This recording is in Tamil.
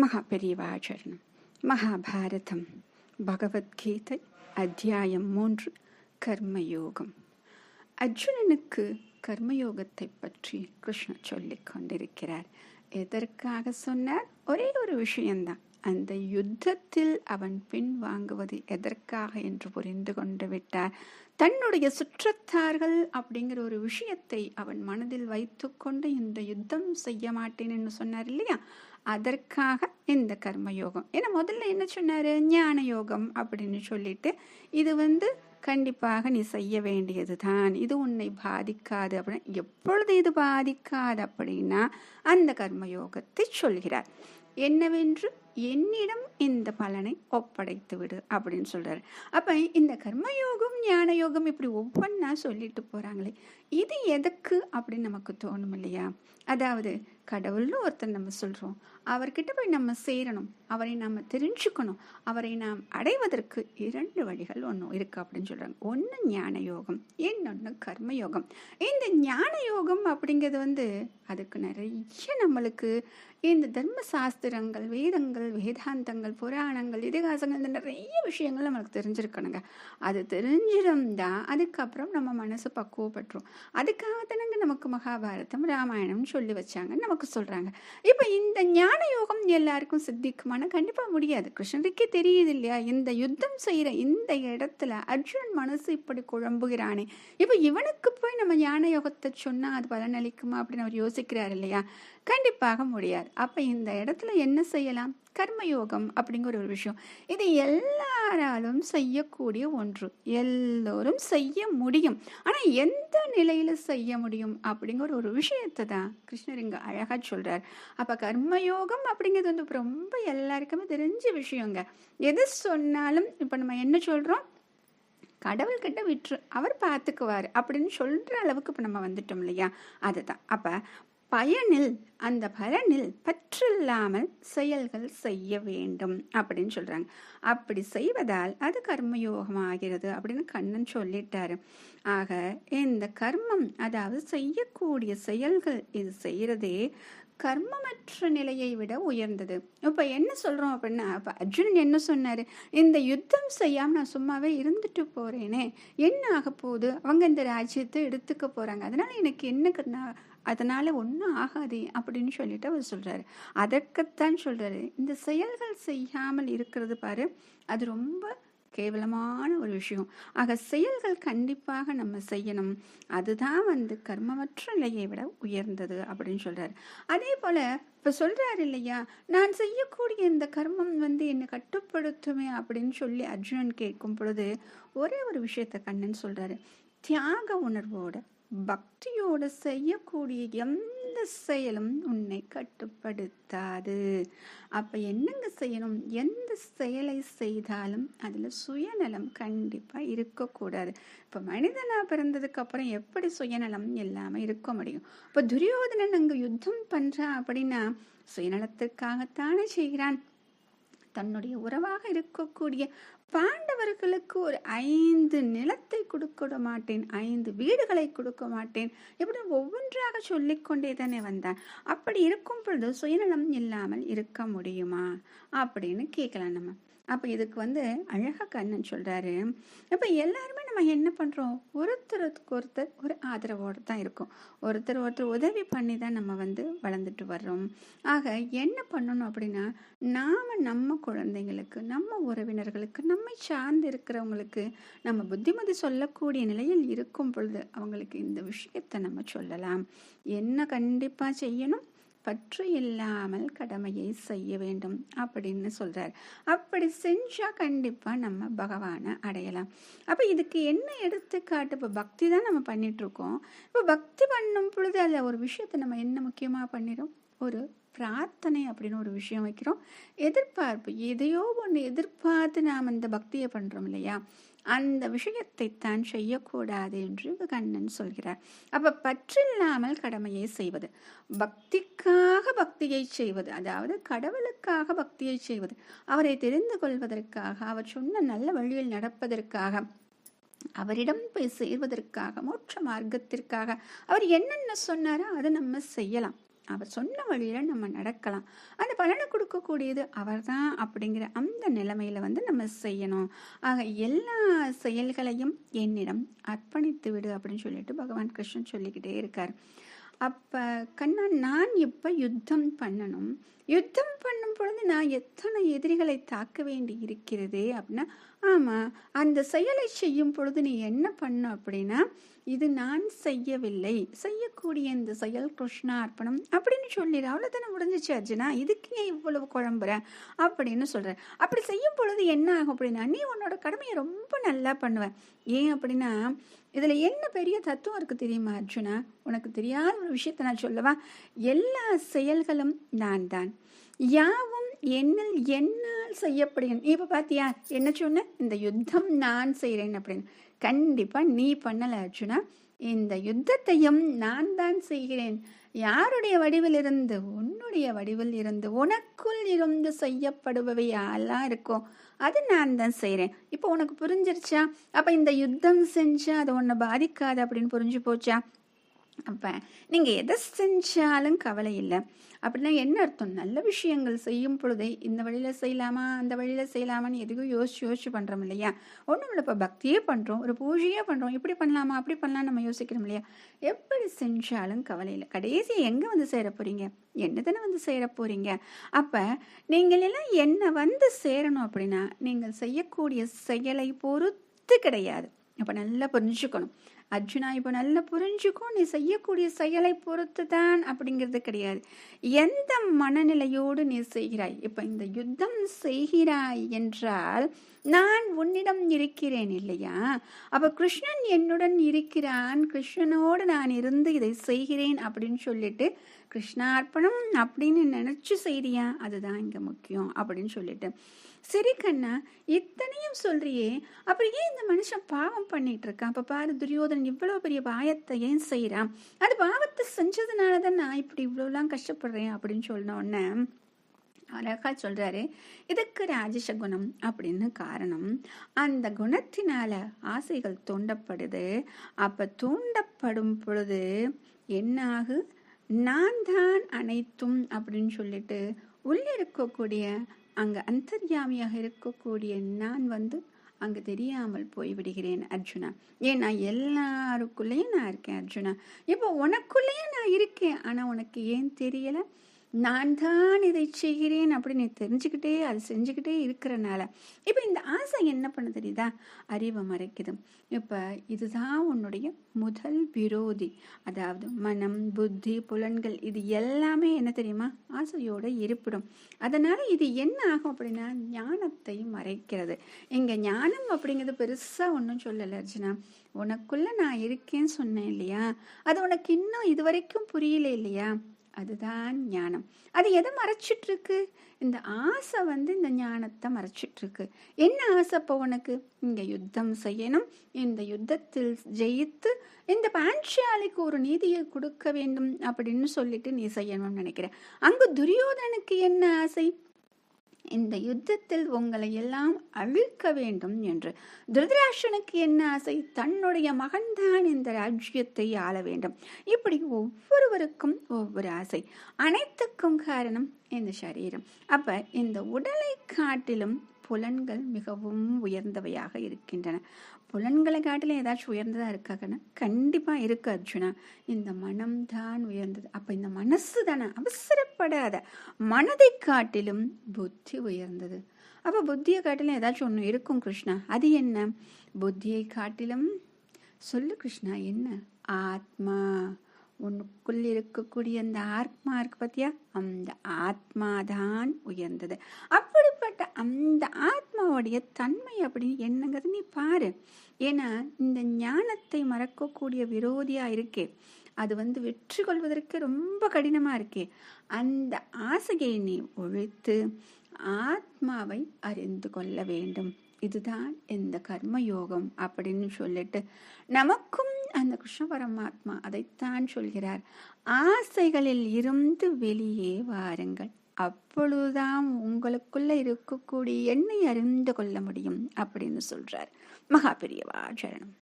மகா பெரியவாச்சரணம் மகாபாரதம். பகவத்கீதை அத்தியாயம் மூன்று கர்மயோகம். அர்ஜுனனுக்கு கர்மயோகத்தை பற்றி கிருஷ்ணர் சொல்லிக் கொண்டிருக்கிறார். எதற்காக சொன்னார்? ஒரே ஒரு விஷயம்தான். அந்த யுத்தத்தில் அவன் பின் வாங்குவது எதற்காக என்று புரிந்து கொண்டு விட்டார். தன்னுடைய சுற்றத்தார்கள் அப்படிங்கிற ஒரு விஷயத்தை அவன் மனதில் வைத்துக்கொண்டு இந்த யுத்தம் செய்ய மாட்டேன் என்று சொன்னார் இல்லையா? அதற்காக இந்த கர்மயோகம். ஏன்னா முதல்ல என்ன சொன்னார்? ஞான யோகம் அப்படின்னு சொல்லிட்டு இது வந்து கண்டிப்பாக நீ செய்ய வேண்டியது தான் இது உன்னை பாதிக்காது அப்படின்னு எப்பொழுது இது பாதிக்காது அப்படின்னா அந்த கர்மயோகத்தை சொல்கிறார். என்னவென்று என்னிடம் இந்த பலனை ஒப்படைத்து விடு அப்படின்னு சொல்கிறார் அப்போ இந்த கர்மயோகம் ஞான யோகம் இப்படி ஒவ்வொன்றா சொல்லிட்டு போகிறாங்களே இது எதுக்கு அப்படின்னு நமக்கு தோணும் இல்லையா? அதாவது கடவுள்னு ஒருத்தர் நம்ம சொல்கிறோம் அவர்கிட்ட போய் நம்ம சேரணும். அவரை நாம் தெரிஞ்சுக்கணும். அவரை நாம் அடைவதற்கு இரண்டு வழிகள் ஒன்று இருக்குது அப்படின்னு சொல்கிறாங்க ஒன்று ஞான யோகம் இன்னொன்று கர்மயோகம் இந்த ஞான யோகம் அப்படிங்கிறது வந்து அதுக்கு நிறைய நம்மளுக்கு இந்த தர்ம சாஸ்திரங்கள் வேதங்கள் வேதாந்தங்கள் புராணங்கள் இதிகாசங்கள் இந்த நிறைய விஷயங்கள் நம்மளுக்கு தெரிஞ்சிருக்கணுங்க. அது தெரிஞ்சிருந்தா அதுக்கப்புறம் நம்ம மனசு பக்குவப்பட்டுரும். அதுக்காக தானங்க நமக்கு மகாபாரதம் ராமாயணம் சொல்லி வச்சாங்க நமக்கு சொல்றாங்க. இப்போ இந்த ஞான யோகம் எல்லாருக்கும் சித்திக்குமானா கண்டிப்பாக முடியாது. கிருஷ்ணருக்கே தெரியுது இல்லையா? இந்த யுத்தம் செய்கிற இந்த இடத்துல அர்ஜுனன் மனசு இப்படி குழம்புகிறானே. இப்போ இவனுக்கு போய் நம்ம ஞான யோகத்தை சொன்னால் அது பலனளிக்குமா அப்படின்னு அவர் யோசிக்கிறார் இல்லையா? கண்டிப்பாக முடியாது. அப்போ இந்த இடத்துல என்ன செய்யலாம்? கர்மயோகம் அப்படிங்கிற ஒரு விஷயம். இது எல்லா எல்லாராலும் செய்யக்கூடிய ஒன்று. எல்லோரும் செய்ய முடியும். ஆனால் எந்த நிலையில் செய்ய முடியும் அப்படிங்கிற ஒரு விஷயத்தை தான் கிருஷ்ணர் இங்கே அழகாக சொல்கிறார் அப்போ கர்மயோகம் அப்படிங்கிறது வந்து ரொம்ப எல்லாருக்குமே தெரிஞ்ச விஷயங்க. எது சொன்னாலும் இப்போ நம்ம என்ன சொல்கிறோம் கடவுள்கிட்ட விட்டுரு அவர் பார்த்துக்குவார் அப்படின்னு சொல்கிற அளவுக்கு இப்போ நம்ம வந்துட்டோம் இல்லையா? அதுதான். அப்போ பயனில் அந்த பலனில் பற்றில்லாமல் செயல்கள் செய்ய வேண்டும் அப்படின்னு சொல்கிறாங்க அப்படி செய்வதால் அது கர்மயோகம் ஆகிறது அப்படின்னு கண்ணன் சொல்லிட்டாரு. ஆக இந்த கர்மம் அதாவது செய்யக்கூடிய செயல்கள் இது செய்கிறதே கர்மமற்ற நிலையை விட உயர்ந்தது. இப்போ என்ன சொல்கிறோம் அப்படின்னா இப்போ அர்ஜுனன் என்ன சொன்னார்? இந்த யுத்தம் செய்யாமல் நான் சும்மாவே இருந்துட்டு போகிறேனே என்ன ஆக போகுது? அவங்க இந்த ராஜ்யத்தை எடுத்துக்க போகிறாங்க அதனால் எனக்கு என்ன அதனால் ஒன்றும் ஆகாது அப்படின்னு சொல்லிட்டு அவர் சொல்கிறாரு அதற்குத்தான் சொல்கிறாரு இந்த செயல்கள் செய்யாமல் இருக்கிறது பாரு அது ரொம்ப கேவலமான ஒரு விஷயம். ஆக செயல்கள் கண்டிப்பாக நம்ம செய்யணும். அதுதான் வந்து கர்மமற்ற நிலையை விட உயர்ந்தது அப்படின்னு சொல்கிறார் அதே போல் இப்போ சொல்கிறாரு இல்லையா நான் செய்யக்கூடிய இந்த கர்மம் வந்து என்னை கட்டுப்படுத்துமே அப்படின்னு சொல்லி அர்ஜுனன் கேட்கும் பொழுது ஒரே ஒரு விஷயத்த கண்ணன் சொல்கிறாரு தியாக உணர்வோட பக்தியோடு செய்யக்கூடிய எந்த செயலும் உன்னை கட்டுப்படுத்தாது. அப்ப என்னங்க செய்யணும்? எந்த செயலை செய்தாலும் அதுல சுயநலம் கண்டிப்பா இருக்கக்கூடாது. இப்ப மனிதனா பிறந்ததுக்கு அப்புறம் எப்படி சுயநலம் இல்லாம இருக்க முடியும்? இப்ப துரியோதனன் அங்க யுத்தம் பண்ணுறான் அப்படின்னா சுயநலத்திற்காகத்தானே செய்கிறான். தன்னுடைய உறவாக இருக்கக்கூடிய பாண்டவர்களுக்கு ஒரு ஐந்து நிலத்தை கொடுக்க மாட்டேன் ஐந்து வீடுகளை கொடுக்க மாட்டேன். இப்படி ஒவ்வொன்றாக சொல்லிக்கொண்டே தானே வந்தான். அப்படி இருக்கும் பொழுது சுயநலம் இல்லாமல் இருக்க முடியுமா? அப்படின்னு கேட்கலாம் நம்ம. அப்போ இதுக்கு வந்து அழகா கண்ணன் சொல்கிறாரு இப்போ எல்லாருமே நம்ம என்ன பண்ணுறோம் ஒருத்தருக்கு ஒருத்தர் ஒரு ஆதரவோடு தான் இருக்கும். ஒருத்தர் ஒருத்தர் உதவி பண்ணி தான் நம்ம வந்து வளர்ந்துட்டு வர்றோம். ஆக என்ன பண்ணணும் அப்படின்னா நாம் நம்ம குழந்தைங்களுக்கு நம்ம உறவினர்களுக்கு நம்மை சார்ந்து இருக்கிறவங்களுக்கு நம்ம புத்திமதி சொல்லக்கூடிய நிலையில் இருக்கும் பொழுது அவங்களுக்கு இந்த விஷயத்தை நம்ம சொல்லலாம். என்ன கண்டிப்பாக செய்யணும்? பற்று இல்லாமல் கடமையை செய்ய வேண்டும் அப்படின்னு சொல்றார். அப்படி செஞ்சா கண்டிப்பா நம்ம பகவானை அடையலாம். அப்ப இதுக்கு என்ன எடுத்துக்காட்டு? இப்ப பக்தி தான் நம்ம பண்ணிட்டு இருக்கோம் இப்ப பக்தி பண்ணும் பொழுது அதுல ஒரு விஷயத்த நம்ம என்ன முக்கியமா பண்ணிடும் ஒரு பிரார்த்தனை அப்படின்னு ஒரு விஷயம் வைக்கிறோம். எதிர்பார்ப்பு எதையோ ஒன்று எதிர்பார்த்து நாம் இந்த பக்தியை பண்ணுறோம் இல்லையா? அந்த விஷயத்தை தான் செய்யக்கூடாது என்று கண்ணன் சொல்கிறார். அப்ப பற்றில்லாமல் கடமையை செய்வது. பக்திக்காக பக்தியை செய்வது. அதாவது கடவுளுக்காக பக்தியை செய்வது. அவரை தெரிந்து கொள்வதற்காக அவர் சொன்ன நல்ல வழியில் நடப்பதற்காக அவரிடம் போய் சேர்வதற்காக மோட்ச மார்க்கத்திற்காக அவர் என்னென்ன சொன்னாரோ அதை நம்ம செய்யலாம். அவர் சொன்ன வழியில் நம்ம நடக்கலாம். அந்த பலனை கொடுக்கக்கூடியது அவர் தான் அப்படிங்கிற அந்த நிலைமையில் வந்து நம்ம செய்யணும். ஆக எல்லா செயல்களையும் என்னிடம் அர்ப்பணித்து விடு அப்படின்னு சொல்லிட்டு பகவான் கிருஷ்ணன் சொல்லிக்கிட்டே இருக்கார். அப்போ கண்ணா நான் இப்போ யுத்தம் பண்ணணும்? யுத்தம் பண்ணும் பொழுது நான் எத்தனை எதிரிகளை தாக்க வேண்டி இருக்கிறது அப்படின்னா ஆமாம் அந்த செயலை செய்யும் பொழுது நீ என்ன பண்ண அப்படின்னா இது நான் செய்யவில்லை செய்யக்கூடிய இந்த செயல் கிருஷ்ணா அர்ப்பணம் அப்படின்னு சொல்லிடு. அவ்வளோதானே முடிஞ்சிச்சு அர்ஜுனா? இதுக்கு ஏன் இவ்வளவு குழம்புற? அப்படின்னு சொல்கிறேன் அப்படி செய்யும் பொழுது என்ன ஆகும் அப்படின்னா நீ உன்னோட கடமையை ரொம்ப நல்லா பண்ணுவேன் ஏன் அப்படின்னா இதில் என்ன பெரிய தத்துவம் இருக்குது தெரியுமா அர்ஜுனா? உனக்கு தெரியாத ஒரு விஷயத்தை நான் சொல்லவா? எல்லா செயல்களும் நான் தான். யாவும் என்னில் நான் செய்யப்படுகிறேன். இப்போ பார்த்தியா என்ன சொன்ன? இந்த யுத்தம் நான் செய்கிறேன் அப்படின்னு. கண்டிப்பாக நீ பண்ணலை அர்ஜுனா. இந்த யுத்தத்தையும் நான் தான் செய்கிறேன். யாருடைய வடிவில் இருந்து? உன்னுடைய வடிவில் இருந்து. உனக்குள் இருந்து செய்யப்படுபவை எல்லாம் இருக்கோ அது நான் தான் செய்கிறேன். இப்போ உனக்கு புரிஞ்சிருச்சா? அப்போ இந்த யுத்தம் செஞ்சா அது உன்னை பாதிக்காது அப்படின்னு புரிஞ்சு போச்சா? அப்போ நீங்கள் எதை செஞ்சாலும் கவலை இல்லை. அப்படின்னா என்ன அர்த்தம்? நல்ல விஷயங்கள் செய்யும் பொழுதே இந்த வழியில் செய்யலாமா? அந்த வழியில் செய்யலாமான்னு எதுக்கும் யோசிச்சு யோசிச்சு பண்ணுறோம் இல்லையா? ஒன்றும் இல்லை இப்போ பக்தியே பண்ணுறோம் ஒரு பூஜையே பண்ணுறோம் இப்படி பண்ணலாமா? அப்படி பண்ணலாம் நம்ம யோசிக்கிறோம் இல்லையா? எப்படி செஞ்சாலும் கவலை இல்லை. கடைசி எங்கே வந்து சேர போகிறீங்க என்ன தானே வந்து சேர போகிறீங்க அப்போ நீங்கள் எல்லாம் என்ன வந்து சேரணும் அப்படின்னா நீங்கள் செய்யக்கூடிய செயலை பொறுத்து கிடையாது. அப்போ நல்லா புரிஞ்சுக்கணும். அர்ஜுனா இப்போ நல்லா புரிஞ்சுக்கும் நீ செய்யக்கூடிய செயலை பொறுத்து தான் அப்படிங்கிறது கிடையாது. எந்த மனநிலையோடு நீ செய்கிறாய்? இப்போ இந்த யுத்தம் செய்கிறாய் என்றால் நான் உன்னிடம் இருக்கிறேன் இல்லையா? அப்போ கிருஷ்ணன் என்னுடன் இருக்கிறான். கிருஷ்ணனோடு நான் இருந்து இதை செய்கிறேன் அப்படின்னு சொல்லிட்டு கிருஷ்ணார்ப்பணம் அப்படின்னு நினச்சி செய்கிறியா அதுதான் இங்கே முக்கியம் அப்படின்னு சொல்லிட்டு. சரி கண்ணா இத்தனையும் சொல்றியே. அப்புறம் ஏன் இந்த மனுஷன் பாவம் பண்ணிட்டு இருக்கான் அப்ப பாரு துரியோதனன் இவ்வளவு பெரிய பாயத்தை ஏன் செய்யறான் அது பாவத்தை செஞ்சதுனால தான் நான் இப்படி இவ்வளவுலாம் கஷ்டப்படுறேன் அப்படின்னு சொன்ன உடனே அழகா சொல்றாரு இதுக்கு ராஜச குணம் அப்படின்னு காரணம். அந்த குணத்தினால ஆசைகள் தூண்டப்படுது. அப்ப தூண்டப்படும் பொழுது என்னாகு? நான் தான் அனைத்தும் அப்படின்னு சொல்லிட்டு உள்ளே இருக்கக்கூடிய அங்கே அந்தர்யாமியாக இருக்கக்கூடிய நான் வந்து அங்கே தெரியாமல் போய்விடுகிறேன் அர்ஜுனா. ஏன் நான் எல்லாருக்குள்ளேயும் நான் இருக்கேன் அர்ஜுனா. இப்போ உனக்குள்ளேயும் நான் இருக்கேன் ஆனால் உனக்கு ஏன் தெரியலை? நான் தான் இதை செய்கிறேன் அப்படின்னு தெரிஞ்சுக்கிட்டே அது செஞ்சுக்கிட்டே இருக்கிறனால இப்போ இந்த ஆசை என்ன பண்ண தெரியுதா? அறிவை மறைக்குது. இப்போ இதுதான் உன்னுடைய முதல் விரோதி. அதாவது மனம் புத்தி புலன்கள் இது எல்லாமே என்ன தெரியுமா? ஆசையோட இருப்பிடும். அதனால இது என்ன ஆகும் அப்படின்னா ஞானத்தை மறைக்கிறது. இங்கே ஞானம் அப்படிங்கிறது பெருசாக ஒன்றும் சொல்லலை அர்ஜுனா. உனக்குள்ள நான் இருக்கேன்னு சொன்னேன் இல்லையா? அது உனக்கு இன்னும் இது வரைக்கும் புரியல இல்லையா? அதுதான் ஞானம். அது எதை மறைச்சிட்ருக்கு? இந்த ஆசை வந்து இந்த ஞானத்தை மறைச்சிட்ருக்கு. என்ன ஆசை இப்போ உனக்கு? இங்கே யுத்தம் செய்யணும் இந்த யுத்தத்தில் ஜெயித்து இந்த பாஞ்சாலிக்கு ஒரு நீதியை கொடுக்க வேண்டும் அப்படின்னு சொல்லிட்டு நீ செய்யணும்னு நினைக்கிறேன். அங்கு துரியோதனுக்கு என்ன ஆசை? இந்த யுத்தத்தில் உங்களை எல்லாம் அழிக்க வேண்டும் என்று. திருதராஷனுக்கு என்ன ஆசை? தன்னுடைய மகன்தான் இந்த ராஜ்யத்தை ஆள வேண்டும். இப்படி ஒவ்வொருவருக்கும் ஒவ்வொரு ஆசை. அனைத்துக்கும் காரணம் இந்த சரீரம். அப்ப இந்த உடலை காட்டிலும் புலன்கள் மிகவும் உயர்ந்தவையாக இருக்கின்றன. புலன்களை காட்டிலும் ஏதாச்சும் உயர்ந்ததாக இருக்காங்கன்னு கண்டிப்பாக இருக்கு அர்ஜுனா. இந்த மனம் தான் உயர்ந்தது. அப்போ இந்த மனசு தானே? அவசரப்படாத. மனதை காட்டிலும் புத்தி உயர்ந்தது. அப்போ புத்தியை காட்டிலும் ஏதாச்சும் ஒன்று இருக்கும் கிருஷ்ணா. அது என்ன? புத்தியை காட்டிலும் சொல்லு கிருஷ்ணா என்ன? ஆத்மா. உனக்குள் இருக்கக்கூடிய அந்த ஆத்மா இருக்கு பார்த்தியா அந்த ஆத்மா தான் உயர்ந்தது. அப்படி அந்த ஆத்மாவுடைய தன்மை அப்படின்னு என்னங்கிறது நீ பாரு. ஏன்னா இந்த ஞானத்தை மறக்கக்கூடிய விரோதியா இருக்கே. அது வந்து வெற்றி கொள்வதற்கு ரொம்ப கடினமா இருக்கே. அந்த ஆசையை நீ ஒழித்து ஆத்மாவை அறிந்து கொள்ள வேண்டும். இதுதான் இந்த கர்மயோகம் அப்படின்னு சொல்லிட்டு நமக்கும் அந்த கிருஷ்ண பரமாத்மா அதைத்தான் சொல்கிறார். ஆசைகளில் இருந்து வெளியே வாருங்கள். அப்பொழுதுதான் உங்களுக்குள்ள இருக்கக்கூடிய எண்ணை அறிந்து கொள்ள முடியும் அப்படின்னு சொல்றார். மகாபிரியவா சரணம்.